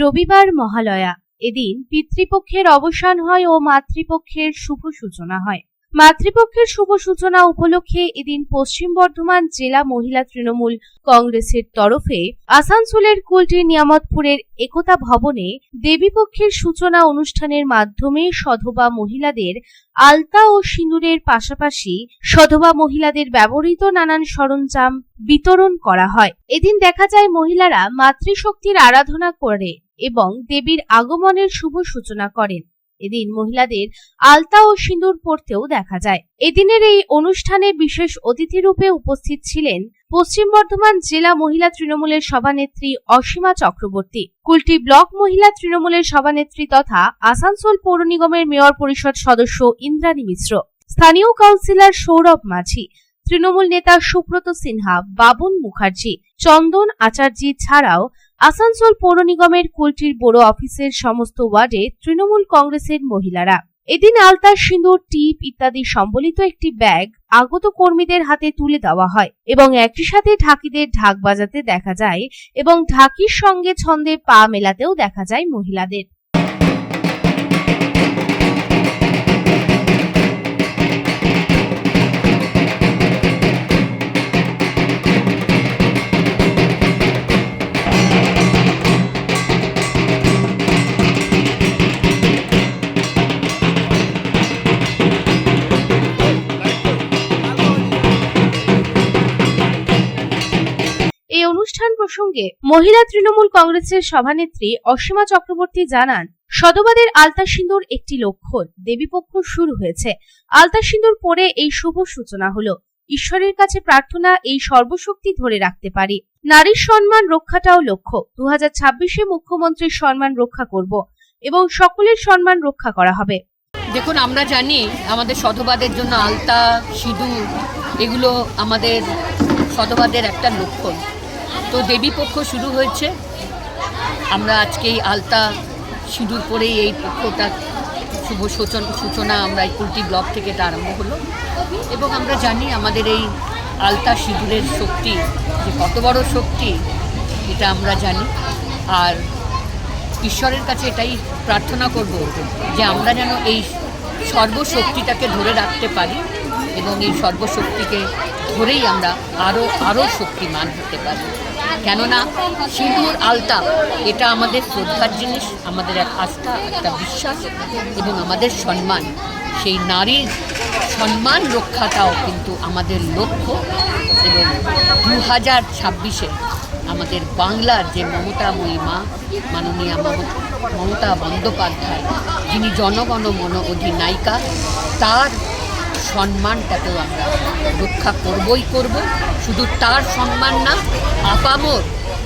রবিবার মহালয়া। এদিন পিতৃপক্ষের অবসান হয় ও মাতৃপক্ষের শুভ সূচনা হয়। মাতৃপক্ষের শুভ সূচনা উপলক্ষে এদিন পশ্চিম বর্ধমান জেলা মহিলা তৃণমূল কংগ্রেসের তরফে আসানসোলের কুলটি নিয়ামতপুরের একতা ভবনে দেবীপক্ষের সূচনা অনুষ্ঠানের মাধ্যমে সধবা মহিলাদের আলতা ও সিঁদুরের পাশাপাশি সধবা মহিলাদের ব্যবহৃত নানান সরঞ্জাম বিতরণ করা হয়। এদিন দেখা যায় মহিলারা মাতৃশক্তির আরাধনা করে এবং দেবীর আগমনের শুভ সূচনা করেন। এদিন মহিলাদের আলতা ও সিঁদুর পরতেও দেখা যায়। এদিনের এই অনুষ্ঠানে বিশেষ অতিথি রূপে উপস্থিত ছিলেন পশ্চিম বর্ধমান জেলা মহিলা তৃণমূলের সভানেত্রী অসীমা চক্রবর্তী, কুলটি ব্লক মহিলা তৃণমূলের সভানেত্রী তথা আসানসোল পৌর নিগমের মেয়র পরিষদ সদস্য ইন্দ্রাণী মিশ্র, স্থানীয় কাউন্সিলর সৌরভ মাঝি, তৃণমূল নেতা সুব্রত সিনহা, বাবুন মুখার্জি, চন্দন আচার্য ছাড়াও আসানসোল পৌর নিগমের কুলটির বড় অফিসের সমস্ত ওয়ার্ডে তৃণমূল কংগ্রেসের মহিলারা। এদিন আলতা সিঁদুর, টিপ ইত্যাদি সম্বলিত একটি ব্যাগ আগত কর্মীদের হাতে তুলে দেওয়া হয় এবং একই সাথে ঢাকিদের ঢাক বাজাতে দেখা যায় এবং ঢাকির সঙ্গে ছন্দে পা মেলাতেও দেখা যায় মহিলাদের। প্রসঙ্গে মহিলা তৃণমূল কংগ্রেসের সভানেত্রী অসীমা চক্রবর্তী জানান, সদবাদের আলতা সিঁদুর একটি লক্ষণ। দেবীপক্ষ শুরু হয়েছে। আলতা সিঁদুর পরে এই শুভ সূচনা হলো। ঈশ্বরের কাছে প্রার্থনা এই সর্বশক্তি ধরে রাখতে পারি। নারীর সম্মান রক্ষাটাও লক্ষ্য। দু হাজার ছাব্বিশে মুখ্যমন্ত্রীর সম্মান রক্ষা করব এবং সকলের সম্মান রক্ষা করা হবে। দেখুন, আমরা জানি আমাদের সধবাদের জন্য আলতা, সিঁদুর, এগুলো আমাদের সধবাদের একটা লক্ষণ। তো দেবী পক্ষ শুরু হয়েছে। আমরা আজকে এই আলতা সিঁদুর পরেই এই পক্ষটা শুভ সূচন সূচনা আমরা এই কুলটি ব্লক থেকে এটা আরম্ভ হলো। এবং আমরা জানি আমাদের এই আলতা সিঁদুরের শক্তি, যে কত বড় শক্তি, এটা আমরা জানি। আর ঈশ্বরের কাছে এটাই প্রার্থনা করব, যে আমরা যেন এই সর্বশক্তিটাকে ধরে রাখতে পারি এবং এই সর্বশক্তিকে ধরেই আমরা আরও আরও শক্তিমান হতে পারি। কেননা সিঁদুর আলতা, এটা আমাদের শ্রদ্ধার জিনিস, আমাদের এক আস্থা, একটা বিশ্বাস এবং আমাদের সম্মান। সেই নারীর সম্মান রক্ষাটাও কিন্তু আমাদের লক্ষ্য এবং দু হাজার ছাব্বিশে আমাদের বাংলার যে মমতাময়ী মা, মাননীয়া মম- মমতা বন্দ্যোপাধ্যায়, যিনি জনগণ মন অধিনায়িকা, তার সম্মানটাকেও আমরা রক্ষা করবই করব। শুধু তার সম্মান না, আপামর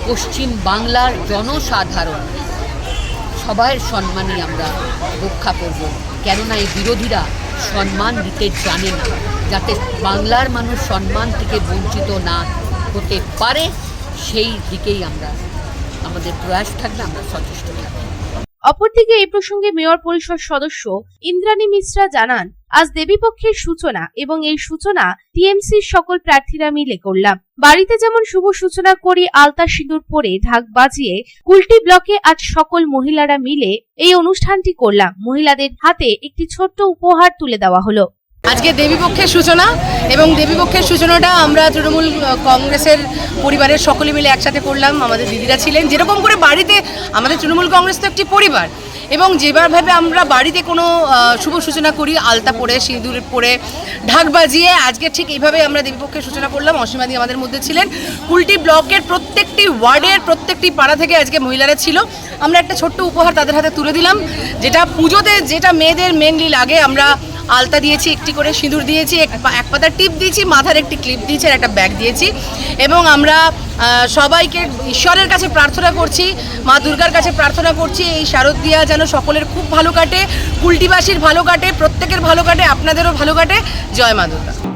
পশ্চিম বাংলার জনসাধারণ সবার সম্মানই আমরা রক্ষা করব। কেননা এই বিরোধীরা সম্মান দিতে জানে না, যাতে বাংলার মানুষ সম্মান থেকে বঞ্চিত না হতে পারে, সেই দিকেই আমরা, আমাদের প্রয়াস থাকবে, আমরা সচেষ্ট থাকব। অপরদিকে এই প্রসঙ্গে মেয়র পরিষদ সদস্য ইন্দ্রাণী মিশ্রা জানান, আজ দেবীপক্ষের সূচনা এবং এই সূচনা টিএমসির সকল প্রার্থীরা মিলে করলাম। বাড়িতে যেমন শুভ সূচনা করি, আলতা সিঁদুর পরে ঢাক বাজিয়ে কুলটি ব্লকে আজ সকল মহিলারা মিলে এই অনুষ্ঠানটি করলাম। মহিলাদের হাতে একটি ছোট্ট উপহার তুলে দেওয়া হলো। আজকে দেবীপক্ষের সূচনা এবং দেবীপক্ষের সূচনাটা আমরা তৃণমূল কংগ্রেসের পরিবারের সকলে মিলে একসাথে করলাম। আমাদের দিদিরা ছিলেন। যেরকম করে বাড়িতে, আমাদের তৃণমূল কংগ্রেস তো একটি পরিবার। এবং যেভাবে আমরা বাড়িতে কোনো শুভ সূচনা করি, আলতা পরে, সিঁদুর পরে, ঢাক বাজিয়ে আজকে ঠিক এইভাবে আমরা দেবীপক্ষের সূচনা করলাম। অসীমাদি আমাদের মধ্যে ছিলেন। কুলটি ব্লকের প্রত্যেকটি ওয়ার্ডের প্রত্যেকটি পাড়া থেকে আজকে মহিলারা ছিল। আমরা একটা ছোট্ট উপহার তাদের হাতে তুলে দিলাম, যেটা পুজোতে যেটা মেয়েদের মেনলি লাগে আমরা আলতা দিয়েছি, একটি করে সিঁদুর দিয়েছি, এক পা- এক পাতার টিপ দিয়েছি, মাথার একটি ক্লিপ দিয়েছি আর একটা ব্যাগ দিয়েছি। এবং আমরা সবাইকে ঈশ্বরের কাছে প্রার্থনা করছি, মা দুর্গার কাছে প্রার্থনা করছি, এই শারদীয়া যেন সকলের খুব ভালো কাটে, কুলটিবাসীর ভালো কাটে, প্রত্যেকের ভালো কাটে, আপনাদেরও ভালো কাটে। জয় মা দুর্গা।